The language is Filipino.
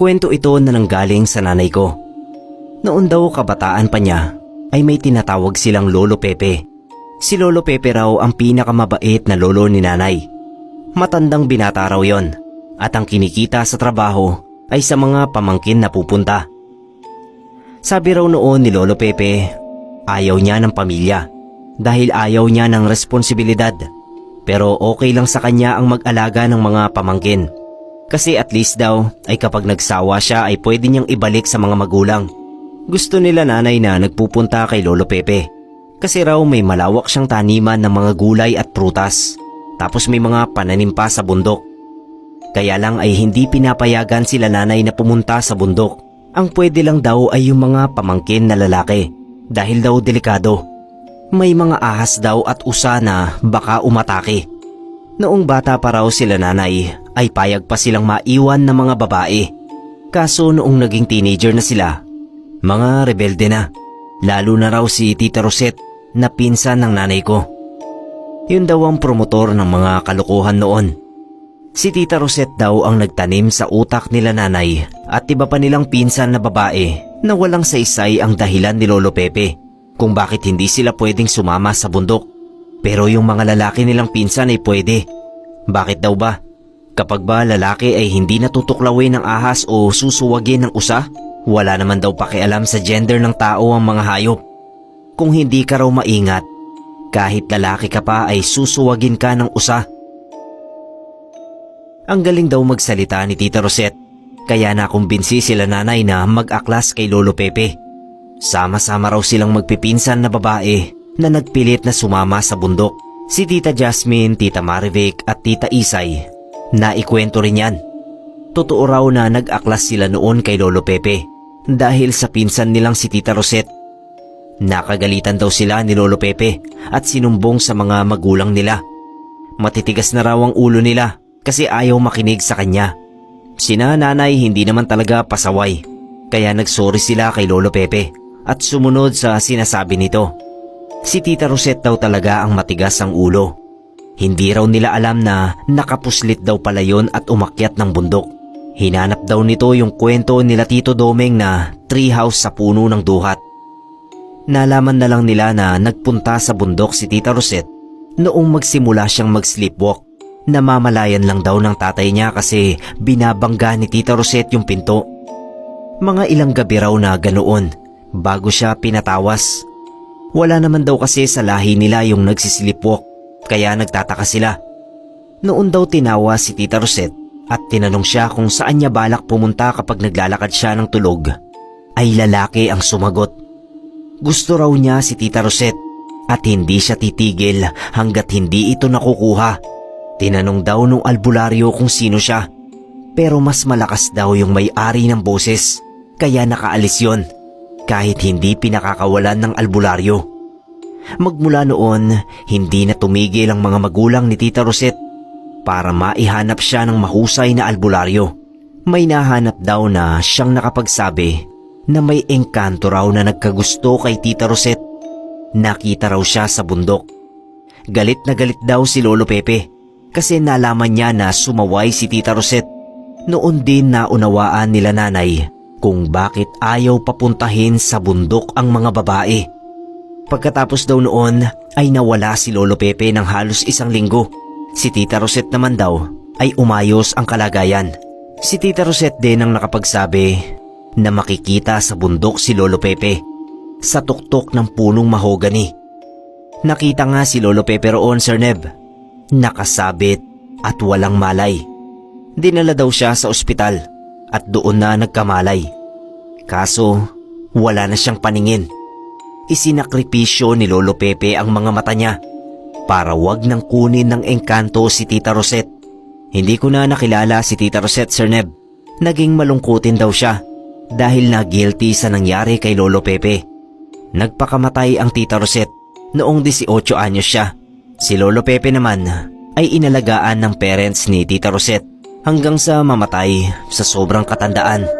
Kwento ito na nanggaling sa nanay ko. Noon daw kabataan pa niya ay may tinatawag silang Lolo Pepe. Si Lolo Pepe raw ang pinakamabait na lolo ni nanay. Matandang binata raw yon at ang kinikita sa trabaho ay sa mga pamangkin na pupunta. Sabi raw noon ni Lolo Pepe, ayaw niya ng pamilya dahil ayaw niya ng responsibilidad. Pero okay lang sa kanya ang mag-alaga ng mga pamangkin. Kasi at least daw ay kapag nagsawa siya ay pwede niyang ibalik sa mga magulang. Gusto nila nanay na nagpupunta kay Lolo Pepe. Kasi raw may malawak siyang taniman ng mga gulay at prutas. Tapos may mga pananim pa sa bundok. Kaya lang ay hindi pinapayagan sila nanay na pumunta sa bundok. Ang pwede lang daw ay yung mga pamangkin na lalaki. Dahil daw delikado. May mga ahas daw at usa na baka umatake. Noong bata pa raw sila nanay ay payag pa silang maiwan ng mga babae. Kaso noong naging teenager na sila, mga rebelde na. Lalo na raw si Tita Rosette na pinsan ng nanay ko. Yun daw ang promotor ng mga kalokohan noon. Si Tita Rosette daw ang nagtanim sa utak nila nanay at iba pa nilang pinsan na babae na walang saysay ang dahilan ni Lolo Pepe kung bakit hindi sila pwedeng sumama sa bundok. Pero yung mga lalaki nilang pinsan ay pwede. Bakit daw ba? Kapag ba lalaki ay hindi natutuklawin ng ahas o susuwagin ng usa, wala naman daw pakialam sa gender ng tao ang mga hayop. Kung hindi ka raw maingat, kahit lalaki ka pa ay susuwagin ka ng usa. Ang galing daw magsalita ni Tita Rosette, kaya nakumbinsi sila nanay na mag-aklas kay Lolo Pepe. Sama-sama raw silang magpipinsan na babae na nagpilit na sumama sa bundok. Si Tita Jasmine, Tita Marivic at Tita Isay. Naikwento rin yan. Totoo raw na nag-aklas sila noon kay Lolo Pepe dahil sa pinsan nilang si Tita Rosette. Nakagalitan daw sila ni Lolo Pepe at sinumbong sa mga magulang nila. Matitigas na raw ang ulo nila kasi ayaw makinig sa kanya. Sina nanay hindi naman talaga pasaway kaya nagsorry sila kay Lolo Pepe at sumunod sa sinasabi nito. Si Tita Rosette daw talaga ang matigas ang ulo. Hindi raw nila alam na nakapuslit daw pala yon at umakyat ng bundok. Hinanap daw nito yung kwento nila Tito Domeng na treehouse sa puno ng duhat. Nalaman na lang nila na nagpunta sa bundok si Tita Rosette noong magsimula siyang mag-sleepwalk. Namamalayan lang daw ng tatay niya kasi binabangga ni Tita Rosette yung pinto. Mga ilang gabi raw na ganoon bago siya pinatawas. Wala naman daw kasi sa lahi nila yung nagsislipwalk kaya nagtataka sila. Noon daw tinawa si Tita Rosette at tinanong siya kung saan niya balak pumunta kapag naglalakad siya ng tulog. Ay lalaki ang sumagot. Gusto raw niya si Tita Rosette at hindi siya titigil hanggat hindi ito nakukuha. Tinanong daw nung albularyo kung sino siya. Pero mas malakas daw yung may-ari ng boses kaya nakaalis yon kahit hindi pinakakawalan ng albularyo. Magmula noon, hindi na tumigil ang mga magulang ni Tita Rosette para maihanap siya ng mahusay na albularyo. May nahanap daw na siyang nakapagsabi na may engkanto raw na nagkagusto kay Tita Rosette. Nakita raw siya sa bundok. Galit na galit daw si Lolo Pepe kasi nalaman niya na sumaway si Tita Rosette. Noon din naunawaan nila nanay kung bakit ayaw papuntahin sa bundok ang mga babae. Pagkatapos daw noon ay nawala si Lolo Pepe ng halos isang linggo. Si Tita Rosette naman daw ay umayos ang kalagayan. Si Tita Rosette din ang nakapagsabi na makikita sa bundok si Lolo Pepe sa tuktok ng punong mahogani. Nakita nga si Lolo Pepe roon, Sir Neb. Nakasabit at walang malay. Dinala daw siya sa ospital at doon na nagkamalay. Kaso, wala na siyang paningin. Isinakripisyo ni Lolo Pepe ang mga mata niya para wag nang kunin ng engkanto si Tita Rosette. Hindi ko na nakilala si Tita Rosette, Sir Neb. Naging malungkutin daw siya dahil na guilty sa nangyari kay Lolo Pepe. Nagpakamatay ang Tita Rosette noong 18 anyos siya. Si Lolo Pepe naman ay inalagaan ng parents ni Tita Rosette hanggang sa mamatay sa sobrang katandaan.